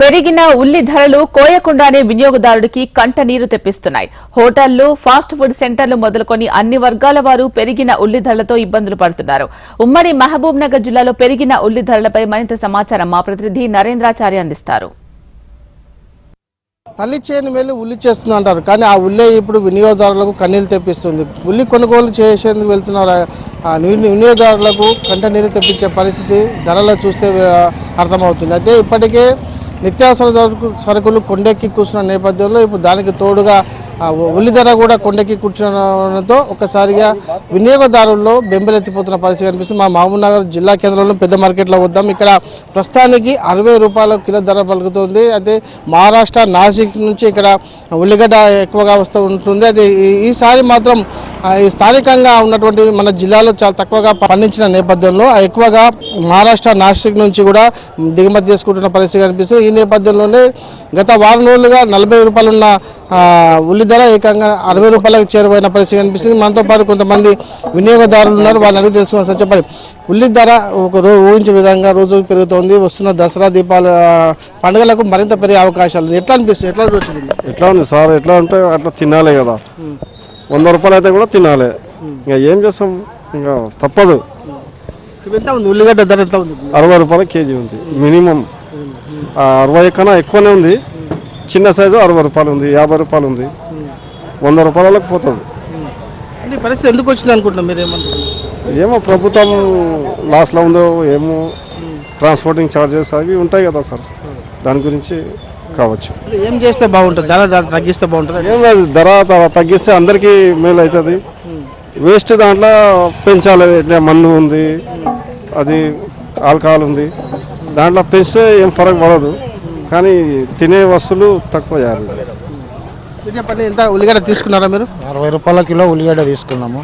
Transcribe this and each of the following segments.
పెరిగిన ఉల్లి ధరలు కోయకుండానే వినియోగదారుడికి కంట నీరు తెప్పిస్తున్నాయి. హోటళ్ళు ఫాస్ట్ ఫుడ్ సెంటర్లు మొదలుకొని అన్ని వర్గాల వారు పెరిగిన ఉల్లి ధరలతో ఇబ్బందులు పడుతున్నారు. ఉమ్మడి మహబూబ్ నగర్ జిల్లాలో పెరిగిన ఉల్లి ధరలపై మరింత సమాచారం మా ప్రతినిధి నరేంద్రాచార్య అందిస్తారు. తల్లి చేయని వెళ్ళి ఉల్లి చేస్తుంది అంటారు కానీ ఆ ఉల్లే ఇప్పుడు వినియోగదారులకు కన్నీళ్ళు తెప్పిస్తుంది. ఉల్లి కొనుగోలు చేసేందుకు వెళ్తున్నారు. వినియోగదారులకు కంట నీరు తెప్పించే పరిస్థితి ధరలు చూస్తే అర్థమవుతుంది. అయితే ఇప్పటికే నిత్యావసర సరుకులు కొండెక్కి కూర్చున్న నేపథ్యంలో ఇప్పుడు దానికి తోడుగా ఉల్లి ధర కూడా కొండెక్కి కూర్చునడంతో ఒకసారిగా వినియోగదారుల్లో బెంబెలెత్తిపోతున్న పరిస్థితి కనిపిస్తుంది. మా మహబూబ్ నగర్ జిల్లా కేంద్రంలో పెద్ద మార్కెట్లో వద్దాం. ఇక్కడ ప్రస్తుతానికి అరవై రూపాయల కిలో ధర పలుకుతుంది. అయితే మహారాష్ట్ర నాసిక్ నుంచి ఇక్కడ ఉల్లిగడ్డ ఎక్కువగా వస్తూ ఉంటుంది. అది ఈసారి మాత్రం ఈ స్థానికంగా ఉన్నటువంటి మన జిల్లాలో చాలా తక్కువగా పండించిన నేపథ్యంలో ఎక్కువగా మహారాష్ట్ర నాసిక్ నుంచి కూడా దిగుమతి చేసుకుంటున్న పరిస్థితి కనిపిస్తుంది. ఈ నేపథ్యంలోనే గత వారం రోజులుగా నలభై రూపాయలున్న ఉల్లి ధర ఏకంగా అరవై రూపాయలకు చేరువైన పరిస్థితి కనిపిస్తుంది. మనతో పాటు కొంతమంది వినియోగదారులు ఉన్నారు. వాళ్ళని అడిగి తెలుసుకోవాల్సి చెప్పండి ఉల్లి ధర ఒక రోజు ఊహించే విధంగా రోజు పెరుగుతోంది. వస్తున్న దసరా దీపాల పండుగలకు మరింత పెరిగే అవకాశాలు. ఎట్లా అనిపిస్తుంది? ఎట్లా అనిపిస్తుంది? ఎట్లా ఉంది సార్? ఎట్లా అంటే అట్లా తినాలి కదా. వంద రూపాయలు అయితే కూడా తినాలి. ఇంకా ఏం చేస్తాం? ఇంకా తప్పదు. ఎంత ఉంది? ఉల్లిగడ్డ ధర ఎంత ఉంది? అరవై రూపాయల కేజీ ఉంది. మినిమం. ఆ, అరవై కన్నా ఎక్కువనే ఉంది. చిన్న సైజు అరవై రూపాయలు ఉంది. యాభై రూపాయలు ఉంది. వంద రూపాయలకు పోతుంది. ఈ పరిస్థితి ఎందుకు వచ్చింది అనుకుంటున్నాం మీరు ఏమంటారు ఏమో ప్రభుత్వం లాస్లో ఉందో ఏమో ట్రాన్స్పోర్టింగ్ ఛార్జెస్ అవి ఉంటాయి కదా సార్. దాని గురించి కావచ్చు. ఏం చేస్తే బాగుంటుంది? ధర ధర తగ్గిస్తే బాగుంటుంది? ఏం లేదు ధర తగ్గిస్తే అందరికీ మేలు అవుతుంది వేస్ట్ దాంట్లో పెంచాలి మందు ఉంది అది ఆల్కహాల్ ఉంది. దాంట్లో పెంచితే ఏం ఫరక్ పడదు. కానీ తినే వస్తువులు తక్కువ చేయాలి. చెప్పండి ఎంత ఉల్లిగడ్డ తీసుకున్నారా మీరు? అరవై రూపాయల కిలో ఉల్లిగడ్డ తీసుకున్నాము.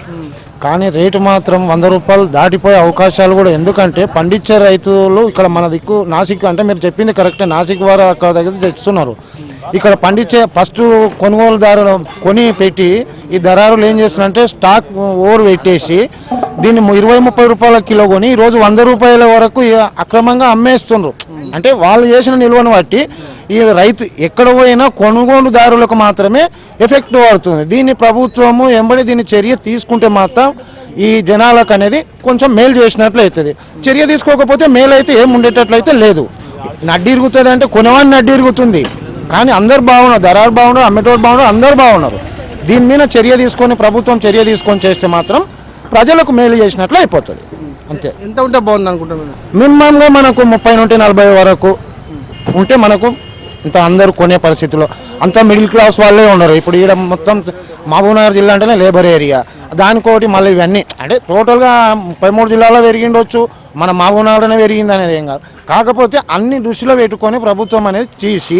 కానీ రేటు మాత్రం వంద రూపాయలు దాటిపోయే అవకాశాలు కూడా ఎందుకంటే పండించే రైతులు ఇక్కడ మన దిక్కు నాసిక్ అంటే మీరు చెప్పింది కరెక్టే నాసిక్ వారు అక్కడ దగ్గర తెస్తున్నారు ఇక్కడ పండించే ఫస్ట్ కొనుగోలుదారులు కొని పెట్టి ఈ దరారులు ఏం చేస్తున్నారంటే స్టాక్ ఓవర్ పెట్టేసి దీన్ని ఇరవై ముప్పై రూపాయల కిలో కొని ఈ రోజు వంద రూపాయల వరకు అక్రమంగా అమ్మేస్తుండ్రు అంటే వాళ్ళు చేసిన నిల్వను బట్టి ఈ రైతు ఎక్కడ పోయినా కొనుగోలుదారులకు మాత్రమే ఎఫెక్ట్ పడుతుంది దీన్ని ప్రభుత్వము ఎంబడి దీన్ని చర్య తీసుకుంటే మాత్రం ఈ జనాలకు అనేది కొంచెం మేలు చేసినట్లు అవుతుంది. చర్య తీసుకోకపోతే మేలు అయితే ఏం ఉండేటట్లయితే లేదు. నడ్డి ఇరుగుతుంది అంటే కొనవాడిని నడ్డి ఇరుగుతుంది కానీ అందరు బాగున్నారు. ధరలు బాగున్నారు అమ్మేటోడు బాగున్నారు అందరు బాగున్నారు. దీని మీద చర్య తీసుకొని ప్రభుత్వం చర్య తీసుకొని చేస్తే మాత్రం ప్రజలకు మేలు చేసినట్లు అయిపోతుంది. అంతే. ఎంత ఉంటే బాగుంది అనుకుంటున్నాను మినిమంగా మనకు ముప్పై నుండి నలభై వరకు ఉంటే మనకు ఇంత అందరూ కొనే పరిస్థితిలో అంతా మిడిల్ క్లాస్ వాళ్ళే ఉన్నారు. ఇప్పుడు ఈడ మొత్తం మహబూబ్నగర్ జిల్లా అంటేనే లేబర్ ఏరియా. దానికోటి మళ్ళీ ఇవన్నీ అంటే టోటల్గా ముప్పై మూడు జిల్లాలో పెరిగిండొచ్చు. మన మహబూబ్నగర్లోనే పెరిగింది అనేది ఏం కాదు. కాకపోతే అన్ని దృష్టిలో పెట్టుకొని ప్రభుత్వం అనేది చేసి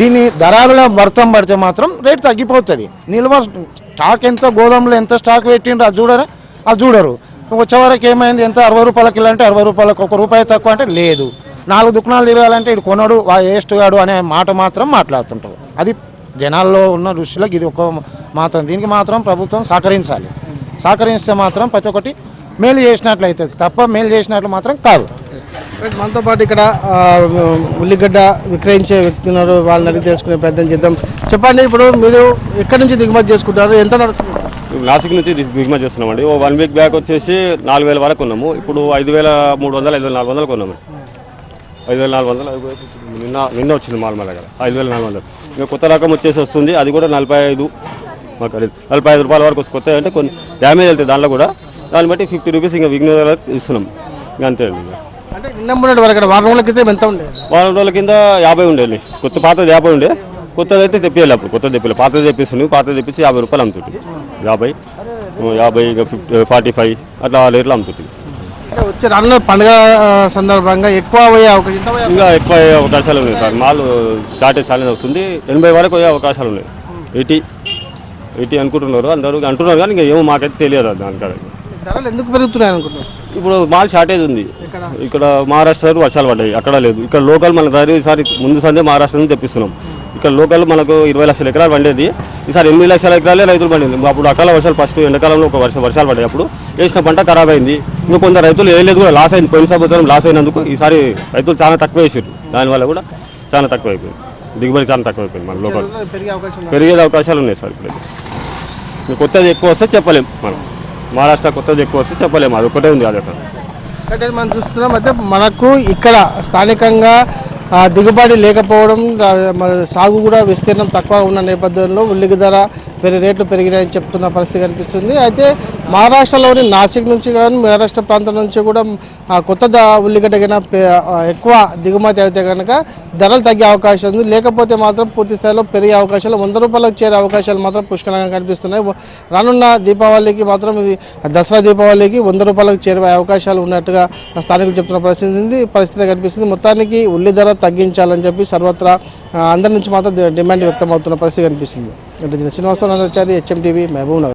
దీన్ని ధరల భర్తం పడితే మాత్రం రేటు తగ్గిపోతుంది. నిల్వ స్టాక్ ఎంత గోదాంలో ఎంత స్టాక్ పెట్టిండ్రు అది చూడరా? అది చూడరు. వచ్చేవరకు ఏమైంది? ఎంత? అరవై రూపాయల కిలో అంటే అరవై రూపాయలకు ఒక రూపాయి తక్కువ అంటే లేదు. నాలుగు దుకాణాలు తిరగాలంటే ఇటు కొనడు వా వేస్ట్ గాడు అనే మాట మాత్రం మాట్లాడుతుంటారు. అది జనాల్లో ఉన్న దృష్టిలో ఇది ఒక మాత్రం. దీనికి మాత్రం ప్రభుత్వం సహకరించాలి. సహకరిస్తే మాత్రం ప్రతి ఒక్కటి మేలు చేసినట్లయితే తప్ప మేలు చేసినట్లు మాత్రం కాదు. మనతో పాటు ఇక్కడ ఉల్లిగడ్డ విక్రయించే వ్యక్తి ఉన్నారు. వాళ్ళని అడిగి తెలుసుకునే ప్రయత్నం చేద్దాం. చెప్పండి ఇప్పుడు మీరు ఎక్కడి నుంచి దిగుమతి చేసుకుంటారు? ఎంత నడుస్తుంది? నాసిక్ నుంచి దిగ్- దిగుమతి చేస్తున్నామండి. ఓ వన్ వీక్ బ్యాక్ వచ్చేసి నాలుగు వేల వరకు ఉన్నాము ఇప్పుడు ఐదు వేల మూడు వందలు ఐదు వేల నాలుగు వందలు కొన్నాము. ఐదు వేల నాలుగు వందలు నిన్న నిన్న వచ్చింది మాల్ మా దగ్గర ఐదు వేల నాలుగు వందలు. ఇంకా కొత్త రకం వచ్చేసి వస్తుంది. అది కూడా నలభై ఐదు మాకు అది నలభై ఐదు రూపాయల వరకు వచ్చి కొత్త అంటే కొన్ని డ్యామేజ్ వెళ్తాయి దాంట్లో కూడా. దాన్ని బట్టి ఫిఫ్టీ రూపీస్ ఇంకా విఘ్నతలకు ఇస్తున్నాం. ఇంకా అంతే అండి. అంటే నిన్న వరకు వారం రోజుల క్రితం ఎంత ఉండే? వారం రోజుల కింద యాభై ఉండేది కొత్త పాతది యాభై ఉండే. కొత్తది అయితే తెప్పియాలి అప్పుడు. కొత్తది తెప్పాలి పాతది తెప్పిస్తుంది పాతది తెప్పించి యాభై రూపాయలు అమ్ముతుంది యాభై యాభై ఇంకా ఫిఫ్టీ ఫార్టీ ఫైవ్ అట్లా రేట్లు అమ్ముతుంది అంటే వచ్చే రానున్న పండుగ సందర్భంగా ఎక్కువ అయ్యే అవకాశం ఇంకా ఎక్కువ అయ్యే అవకాశాలు ఉన్నాయి సార్. మాల్ చార్టెజ్ చాలా వస్తుంది. ఎనభై వరకు అయ్యే అవకాశాలు ఉన్నాయి. ఎయిటీ ఎయిటీ అనుకుంటున్నారు. అందరూ అంటున్నారు కానీ ఇంకా ఏమో మాకైతే తెలియదు దానికాడ ధరలు ఎందుకు పెరుగుతున్నాయి అనుకుంటున్నారు? ఇప్పుడు మాల్ షార్టేజ్ ఉంది. ఇక్కడ మహారాష్ట్ర వర్షాలు పడ్డాయి. అక్కడ లేదు. ఇక్కడ లోకల్ మన ఈసారి ముందు సందే మహారాష్ట్ర నుంచి తెప్పిస్తున్నాం. ఇక్కడ లోకల్ మనకు ఇరవై లక్షల ఎకరాలు పండేది. ఈసారి ఎనిమిది లక్షల ఎకరాలే రైతులు పండింది. అప్పుడు అకాల వర్షాలు ఫస్ట్ ఎండాకాలంలో ఒక వర్షం వర్షాలు పడ్డాయి. అప్పుడు వేసిన పంట ఖరాబ్ అయింది. ఇంకా కొంత రైతులు వేయలేదు కూడా. లాస్ అయింది. పోయిన సంవత్సరం లాస్ అయినందుకు ఈసారి రైతులు చాలా తక్కువ వేసారు దానివల్ల కూడా చాలా తక్కువ అయిపోయింది దిగుబడి చాలా తక్కువ అయిపోయింది మన లోకల్. పెరిగే అవకాశాలు ఉన్నాయి సార్ ఇప్పుడు కొత్తది ఎక్కువ వస్తే చెప్పలేం మనం. మహారాష్ట్ర కొత్తది ఎక్కువ వస్తే చెప్పలేము అది ఒకటే ఉంది అయితే మనం చూస్తున్నాం. అంటే మనకు ఇక్కడ స్థానికంగా దిగుబడి లేకపోవడం సాగు కూడా విస్తీర్ణం తక్కువ ఉన్న నేపథ్యంలో ఉల్లికి ధర పెరిగి రేట్లు పెరిగినాయని చెప్తున్న పరిస్థితి కనిపిస్తుంది. అయితే మహారాష్ట్రలోని నాసిక్ నుంచి కానీ మహారాష్ట్ర ప్రాంతం నుంచి కూడా కొత్త ఉల్లిగడ్డ కన్నా ఎక్కువ దిగుమతి అయితే కనుక ధరలు తగ్గే అవకాశం ఉంది. లేకపోతే మాత్రం పూర్తి స్థాయిలో పెరిగే అవకాశాలు వంద రూపాయలకు చేరే అవకాశాలు మాత్రం పుష్కలంగా కనిపిస్తున్నాయి. రానున్న దీపావళికి మాత్రం ఇది దసరా దీపావళికి వంద రూపాయలకు చేరే అవకాశాలు ఉన్నట్టుగా స్థానికులు చెప్తున్న పరిస్థితి ఉంది. పరిస్థితి కనిపిస్తుంది. మొత్తానికి ఉల్లి ధర తగ్గించాలని చెప్పి సర్వత్రా అందరి నుంచి మాత్రం డిమాండ్ వ్యక్తమవుతున్న పరిస్థితి కనిపిస్తుంది. అంటే వచ్చారు హెచ్ఎం టీవీ మహబూబ్ నగర్